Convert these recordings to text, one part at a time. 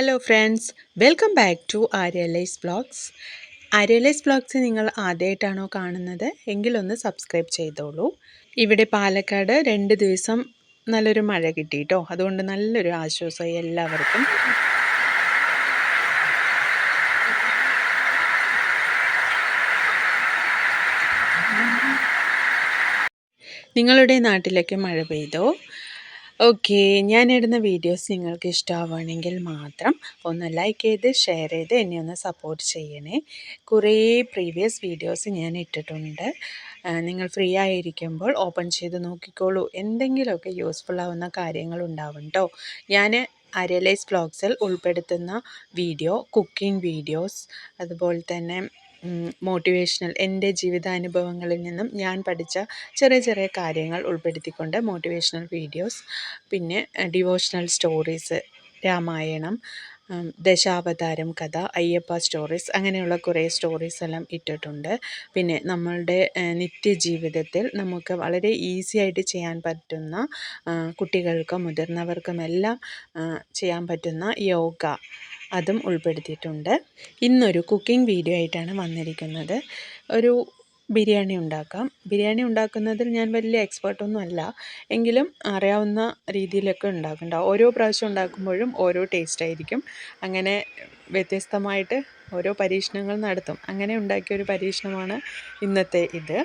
Hello friends welcome back to Aryalise blogs Aryalise blogs നിങ്ങൾ ആദ്യമായിട്ടാണോ കാണുന്നത്? എങ്കിലൊന്ന് സബ്സ്ക്രൈബ് ചെയ്തോളൂ. ഇവിടെ പാലക്കാട് രണ്ട് ദിവസം നല്ലൊരു മഴ കിട്ടിയിട്ടോ അതുകൊണ്ട് നല്ലൊരു ആശ്വാസമായി എല്ലാവർക്കും. നിങ്ങളുടെ നാട്ടിലൊക്കെ മഴ പെയ്തോ? ഓക്കെ ഞാനിടുന്ന വീഡിയോസ് നിങ്ങൾക്ക് ഇഷ്ടമാവുകയാണെങ്കിൽ മാത്രം ഒന്ന് ലൈക്ക് ചെയ്ത് ഷെയർ ചെയ്ത് എന്നെ ഒന്ന് സപ്പോർട്ട് ചെയ്യണേ. കുറേ പ്രീവിയസ് വീഡിയോസ് ഞാൻ ഇട്ടിട്ടുണ്ട്. നിങ്ങൾ ഫ്രീ ആയിരിക്കുമ്പോൾ ഓപ്പൺ ചെയ്ത് നോക്കിക്കോളൂ. എന്തെങ്കിലുമൊക്കെ യൂസ്ഫുൾ ആവുന്ന കാര്യങ്ങൾ ഉണ്ടാവും കേട്ടോ ഞാൻ അരലൈസ് ബ്ലോഗ്സിൽ ഉൾപ്പെടുത്തുന്ന വീഡിയോ കുക്കിംഗ് വീഡിയോസ് അതുപോലെ തന്നെ മോട്ടിവേഷണൽ എന്റെ ജീവിതാനുഭവങ്ങളിൽ നിന്നും ഞാൻ പഠിച്ച ചെറിയ ചെറിയ കാര്യങ്ങൾ ഉൾപ്പെടുത്തിക്കൊണ്ട് മോട്ടിവേഷണൽ വീഡിയോസ് പിന്നെ ഡിവോഷണൽ സ്റ്റോറീസ് രാമായണം ദശാവതാരം കഥ അയ്യപ്പ സ്റ്റോറീസ് അങ്ങനെയുള്ള കുറേ സ്റ്റോറീസ് എല്ലാം ഇട്ടിട്ടുണ്ട്. പിന്നെ നമ്മളുടെ നിത്യജീവിതത്തിൽ നമുക്ക് വളരെ ഈസി ആയിട്ട് ചെയ്യാൻ പറ്റുന്ന കുട്ടികൾക്കും മുതിർന്നവർക്കും എല്ലാം ചെയ്യാൻ പറ്റുന്ന യോഗ അതും ഉൾപ്പെടുത്തിയിട്ടുണ്ട്. ഇന്നൊരു കുക്കിംഗ് വീഡിയോ ആയിട്ടാണ് വന്നിരിക്കുന്നത്. ഒരു ബിരിയാണി ഉണ്ടാക്കാം. ബിരിയാണി ഉണ്ടാക്കുന്നതിൽ ഞാൻ വലിയ എക്സ്പേർട്ടൊന്നും അല്ല. എങ്കിലും അറിയാവുന്ന രീതിയിലൊക്കെ ഉണ്ടാക്കുന്നുണ്ടാവും ഓരോ പ്രാവശ്യം ഉണ്ടാക്കുമ്പോഴും ഓരോ ടേസ്റ്റ് ആയിരിക്കും. അങ്ങനെ വ്യത്യസ്തമായിട്ട് ഓരോ പരീക്ഷണങ്ങൾ നടത്തും. അങ്ങനെ ഉണ്ടാക്കിയ ഒരു പരീക്ഷണമാണ് ഇന്നത്തെ ഇത്.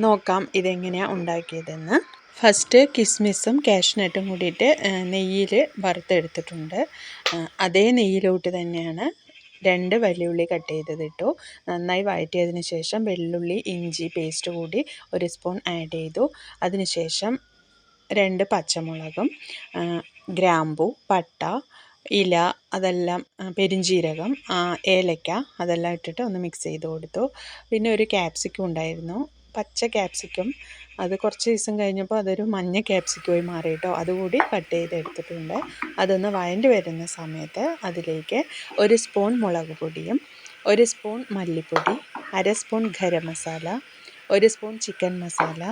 നോക്കാം ഇതെങ്ങനെയാണ് ഉണ്ടാക്കിയതെന്ന്. ഫസ്റ്റ് കിസ്മിസും കാഷ്നട്ടും കൂടിയിട്ട് നെയ്യിൽ വറുത്തെടുത്തിട്ടുണ്ട്. അതേ നെയ്യിലോട്ട് തന്നെയാണ് രണ്ട് വലിയുള്ളി കട്ട് ചെയ്തത് ഇട്ടു. നന്നായി വഴറ്റിയതിന് ശേഷം വെള്ളുള്ളി ഇഞ്ചി പേസ്റ്റ് കൂടി ഒരു സ്പൂൺ ആഡ് ചെയ്തു. അതിനുശേഷം രണ്ട് പച്ചമുളകും ഗ്രാമ്പു പട്ട ഇല അതെല്ലാം പെരിഞ്ചീരകം ഏലക്ക അതെല്ലാം ഇട്ടിട്ട് ഒന്ന് മിക്സ് ചെയ്ത് കൊടുത്തു. പിന്നെ ഒരു ക്യാപ്സിക്കം ഉണ്ടായിരുന്നു. പച്ച ക്യാപ്സിക്കം അത് കുറച്ച് ദിവസം കഴിഞ്ഞപ്പോൾ അതൊരു മഞ്ഞ ക്യാപ്സിക്കോയി മാറി കേട്ടോ. അതുകൂടി കട്ട് ചെയ്തെടുത്തിട്ടുണ്ട്. അതൊന്ന് വഴണ്ടി വരുന്ന സമയത്ത് അതിലേക്ക് ഒരു സ്പൂൺ മുളക് പൊടിയും ഒരു സ്പൂൺ മല്ലിപ്പൊടി അര സ്പൂൺ ഗരം മസാല ഒരു സ്പൂൺ ചിക്കൻ മസാല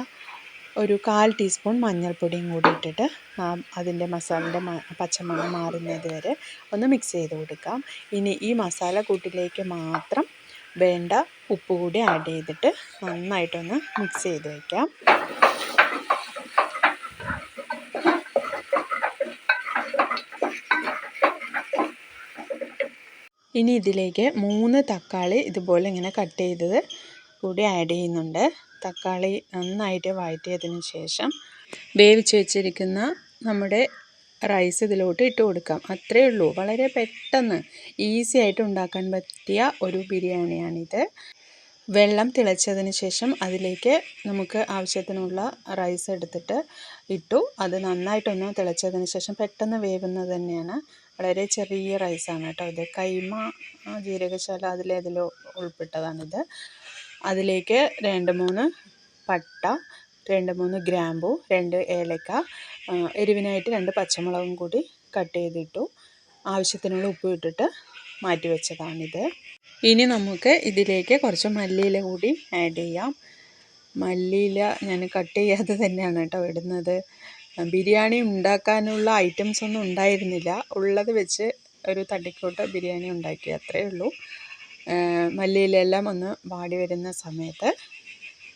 ഒരു കാൽ ടീസ്പൂൺ മഞ്ഞൾപ്പൊടിയും കൂടി ഇട്ടിട്ട് അതിന്റെ മസാലന്റെ പച്ചമണം മാറുന്നത് വരെ ഒന്ന് മിക്സ് ചെയ്ത് കൊടുക്കാം. ഇനി ഈ മസാല കൂട്ടിലേക്ക് മാത്രം വേണ്ട ഉപ്പ് കൂടി ആഡ് ചെയ്തിട്ട് നന്നായിട്ടൊന്ന് മിക്സ് ചെയ്ത് വയ്ക്കാം ഇനി ഇതിലേക്ക് മൂന്ന് തക്കാളി ഇതുപോലെ ഇങ്ങനെ കട്ട് ചെയ്തത് കൂടി ആഡ് ചെയ്യുന്നുണ്ട്. തക്കാളി നന്നായിട്ട് വഴറ്റിയതിന് ശേഷം വേവിച്ച് വെച്ചിരിക്കുന്ന നമ്മുടെ റൈസ് ഇതിലോട്ട് ഇട്ട് കൊടുക്കാം. അത്രയേ ഉള്ളൂ. വളരെ പെട്ടെന്ന് ഈസി ആയിട്ട് ഉണ്ടാക്കാൻ പറ്റിയ ഒരു ബിരിയാണിയാണിത്. വെള്ളം തിളച്ചതിന് ശേഷം അതിലേക്ക് നമുക്ക് ആവശ്യത്തിനുള്ള റൈസ് എടുത്തിട്ട് ഇട്ടു. അത് നന്നായിട്ടൊന്ന് തിളച്ചതിന് ശേഷം പെട്ടെന്ന് വേവുന്നത് തന്നെയാണ്. വളരെ ചെറിയ റൈസാണ് കേട്ടോ ഇത്. കൈമ ജീരകശാല അതിലേതിൽ ഉൾപ്പെട്ടതാണിത്. അതിലേക്ക് രണ്ട് മൂന്ന് പട്ട രണ്ട് മൂന്ന് ഗ്രാമ്പു രണ്ട് ഏലക്ക എരിവിനായിട്ട് രണ്ട് പച്ചമുളകും കൂടി കട്ട് ചെയ്തിട്ടു. ആവശ്യത്തിനുള്ള ഉപ്പ് ഇട്ടിട്ട് മാറ്റി വെച്ചതാണിത്. ഇനി നമുക്ക് ഇതിലേക്ക് കുറച്ച് മല്ലിയില കൂടി ആഡ് ചെയ്യാം. മല്ലിയില ഞാൻ കട്ട് ചെയ്യാതെ തന്നെയാണ് കേട്ടോ ഇടുന്നത്. ബിരിയാണി ഉണ്ടാക്കാനുള്ള ഐറ്റംസ് ഒന്നും ഉണ്ടായിരുന്നില്ല. ഉള്ളത് വെച്ച് ഒരു തട്ടിക്കോട്ട് ബിരിയാണി ഉണ്ടാക്കി അത്രയേ ഉള്ളൂ. മല്ലിയിലെല്ലാം ഒന്ന് വാടി വരുന്ന സമയത്ത്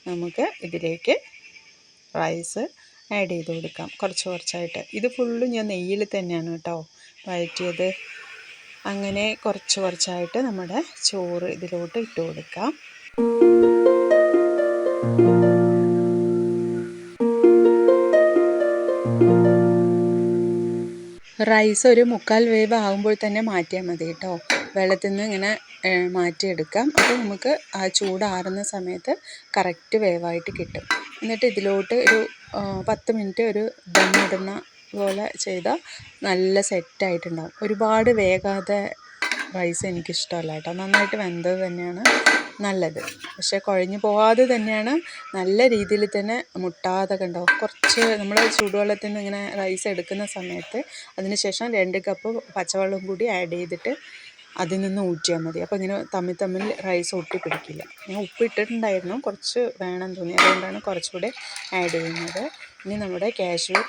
നമുക്ക് ഇതിലേക്ക് റൈസ് ആഡ് ചെയ്ത് കൊടുക്കാം. കുറച്ച് കുറച്ചായിട്ട്. ഇത് ഫുള്ളും ഞാൻ നെയ്യിൽ തന്നെയാണ് കേട്ടോ വഴറ്റിയത്. അങ്ങനെ കുറച്ച് കുറച്ചായിട്ട് നമ്മുടെ ചോറ് ഇതിലോട്ട് ഇട്ട് കൊടുക്കാം. റൈസ് ഒരു മുക്കാൽ വേവ് ആകുമ്പോൾ തന്നെ മാറ്റിയാൽ മതി കേട്ടോ. വെള്ളത്തിൽ നിന്ന് ഇങ്ങനെ മാറ്റിയെടുക്കാം. അപ്പോൾ നമുക്ക് ആ ചൂടാറുന്ന സമയത്ത് കറക്റ്റ് വേവായിട്ട് കിട്ടും. എന്നിട്ട് ഇതിലോട്ട് ഒരു പത്ത് മിനിറ്റ് ഒരു ദമ്മിടുന്ന പോലെ ചെയ്താൽ നല്ല സെറ്റായിട്ടുണ്ടാവും. ഒരുപാട് വേകാതെ റൈസ് എനിക്കിഷ്ടമല്ല കേട്ടോ. നന്നായിട്ട് വെന്തത് തന്നെയാണ് നല്ലത്. പക്ഷേ കുഴഞ്ഞു പോകാതെ തന്നെയാണ് നല്ല രീതിയിൽ തന്നെ മുട്ടാതെ കണ്ടോ? കുറച്ച് നമ്മൾ ചൂടുവെള്ളത്തിൽ നിന്ന് ഇങ്ങനെ റൈസ് എടുക്കുന്ന സമയത്ത് അതിന് ശേഷം രണ്ട് കപ്പ് പച്ചവെള്ളം കൂടി ആഡ് ചെയ്തിട്ട് അതിൽ നിന്ന് ഊറ്റിയാൽ മതി. അപ്പോൾ ഇങ്ങനെ തമ്മിൽ തമ്മിൽ റൈസ് ഒട്ടി പിടിക്കില്ല. ഞാൻ ഉപ്പ് ഇട്ടിട്ടുണ്ടായിരുന്നു. കുറച്ച് വേണം തോന്നി. അതുകൊണ്ടാണ് കുറച്ചുകൂടെ ആഡ് ചെയ്യുന്നത്. ഇനി നമ്മുടെ കാഷ്യൂ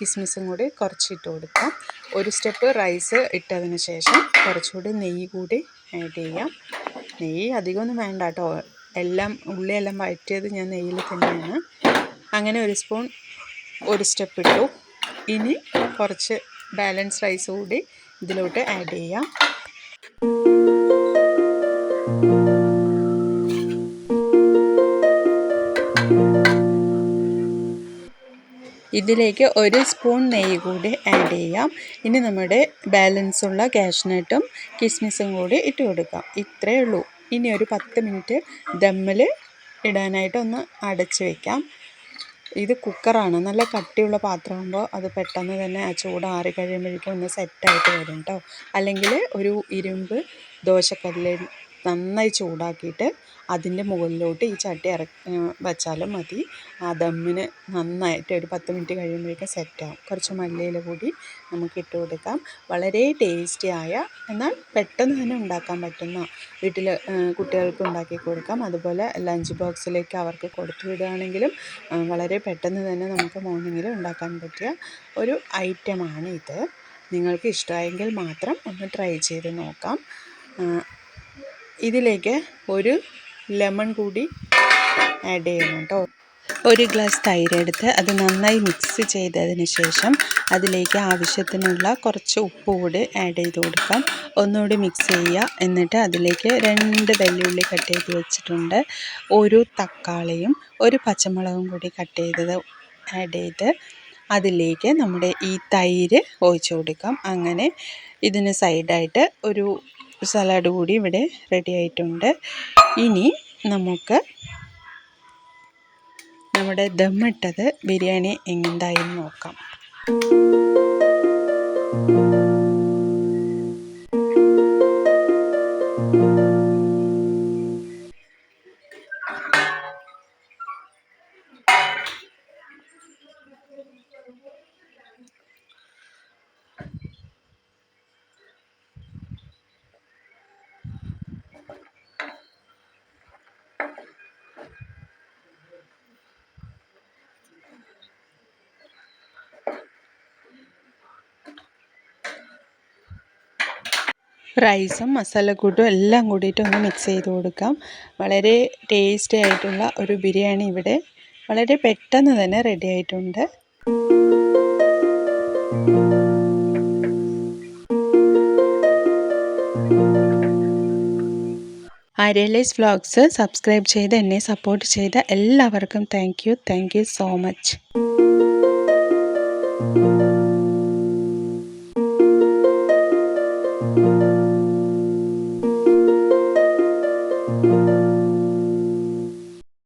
കിസ്മിസും കൂടി കുറച്ചിട്ട് കൊടുക്കാം. ഒരു സ്റ്റെപ്പ് റൈസ് ഇട്ടതിന് ശേഷം കുറച്ചുകൂടി നെയ്യ് കൂടി ആഡ് ചെയ്യാം. നെയ്യ് അധികമൊന്നും വേണ്ട കേട്ടോ. എല്ലാം ഉള്ളിയെല്ലാം വഴറ്റിയത് ഞാൻ നെയ്യിൽ തന്നെയാണ്. അങ്ങനെ ഒരു സ്പൂൺ ഒരു സ്റ്റെപ്പ് ഇട്ടു. ഇനി കുറച്ച് ബാലൻസ് റൈസ് കൂടി ഇതിലോട്ട് ആഡ് ചെയ്യാം. ഇതിലേക്ക് ഒരു സ്പൂൺ നെയ്യ് കൂടി ആഡ് ചെയ്യാം. ഇനി നമ്മുടെ ബാലൻസ് ഉള്ള കാഷ്നട്ടും കിസ്മിസും കൂടി ഇട്ട് കൊടുക്കാം. ഇത്രയേ ഉള്ളൂ. ഇനി ഒരു പത്ത് മിനിറ്റ് ദമ്മിൽ ഇടാനായിട്ട് ഒന്ന് അടച്ച് വയ്ക്കാം ഇത് കുക്കറാണ് നല്ല കട്ടിയുള്ള പാത്രമാകുമ്പോൾ അത് പെട്ടെന്ന് തന്നെ ആ ചൂട് ആറി കഴിയുമ്പോഴേക്കും ഒന്ന് സെറ്റായിട്ട് വരും കേട്ടോ അല്ലെങ്കിൽ ഒരു ഇരുമ്പ് ദോശക്കല്ലിൽ നന്നായി ചൂടാക്കിയിട്ട് അതിന്റെ മുകളിലോട്ട് ഈ ചട്ടി ഇറ വച്ചാലും മതി. ആ ദമ്മിന് നന്നായിട്ട് ഒരു പത്ത് മിനിറ്റ് കഴിയുമ്പോഴേക്കും സെറ്റാകും കുറച്ച് മല്ലിയില കൂടി നമുക്ക് ഇട്ട് കൊടുക്കാം. വളരെ ടേസ്റ്റിയായ എന്നാൽ പെട്ടെന്ന് തന്നെ ഉണ്ടാക്കാൻ പറ്റുന്ന വീട്ടിൽ കുട്ടികൾക്ക് ഉണ്ടാക്കി കൊടുക്കാം. അതുപോലെ ലഞ്ച് ബോക്സിലേക്ക് അവർക്ക് കൊടുത്തു വിടുകയാണെങ്കിലും വളരെ പെട്ടെന്ന് തന്നെ നമുക്ക് മോർണിംഗിൽ ഉണ്ടാക്കാൻ പറ്റിയ ഒരു ഐറ്റമാണ് ഇത്. നിങ്ങൾക്ക് ഇഷ്ടമായെങ്കിൽ മാത്രം ഒന്ന് ട്രൈ ചെയ്ത് നോക്കാം. ഇതിലേക്ക് ഒരു ലെമൺ കൂടി ആഡ് ചെയ്യണം കേട്ടോ ഒരു ഗ്ലാസ് തൈര് എടുത്ത് അത് നന്നായി മിക്സ് ചെയ്തതിന് ശേഷം അതിലേക്ക് ആവശ്യത്തിനുള്ള കുറച്ച് ഉപ്പ് കൂടി ആഡ് ചെയ്ത് കൊടുക്കാം. ഒന്നുകൂടി മിക്സ് ചെയ്യുക. എന്നിട്ട് അതിലേക്ക് രണ്ട് വെല്ലുള്ളി കട്ട് ചെയ്ത് വെച്ചിട്ടുണ്ട്. ഒരു തക്കാളിയും ഒരു പച്ചമുളകും കൂടി കട്ട് ചെയ്തത് ആഡ് ചെയ്ത് അതിലേക്ക് നമ്മുടെ ഈ തൈര് ഒഴിച്ചു കൊടുക്കാം. അങ്ങനെ ഇതിന് സൈഡായിട്ട് ഒരു സലാഡ് കൂടി ഇവിടെ റെഡി ആയിട്ടുണ്ട്. ഇനി നമുക്ക് നമ്മുടെ ദമ്മിട്ടത് ബിരിയാണി എന്തായി നോക്കാം. റൈസും മസാലക്കൂട്ടും എല്ലാം കൂടിയിട്ട് ഒന്ന് മിക്സ് ചെയ്ത് കൊടുക്കാം. വളരെ ടേസ്റ്റി ആയിട്ടുള്ള ഒരു ബിരിയാണി ഇവിടെ. വളരെ പെട്ടെന്ന് തന്നെ റെഡി ആയിട്ടുണ്ട്. ആര്യലൈസ് വ്ളോഗ്സ് സബ്സ്ക്രൈബ് ചെയ്ത് എന്നെ സപ്പോർട്ട് ചെയ്ത എല്ലാവർക്കും thank you thank you so much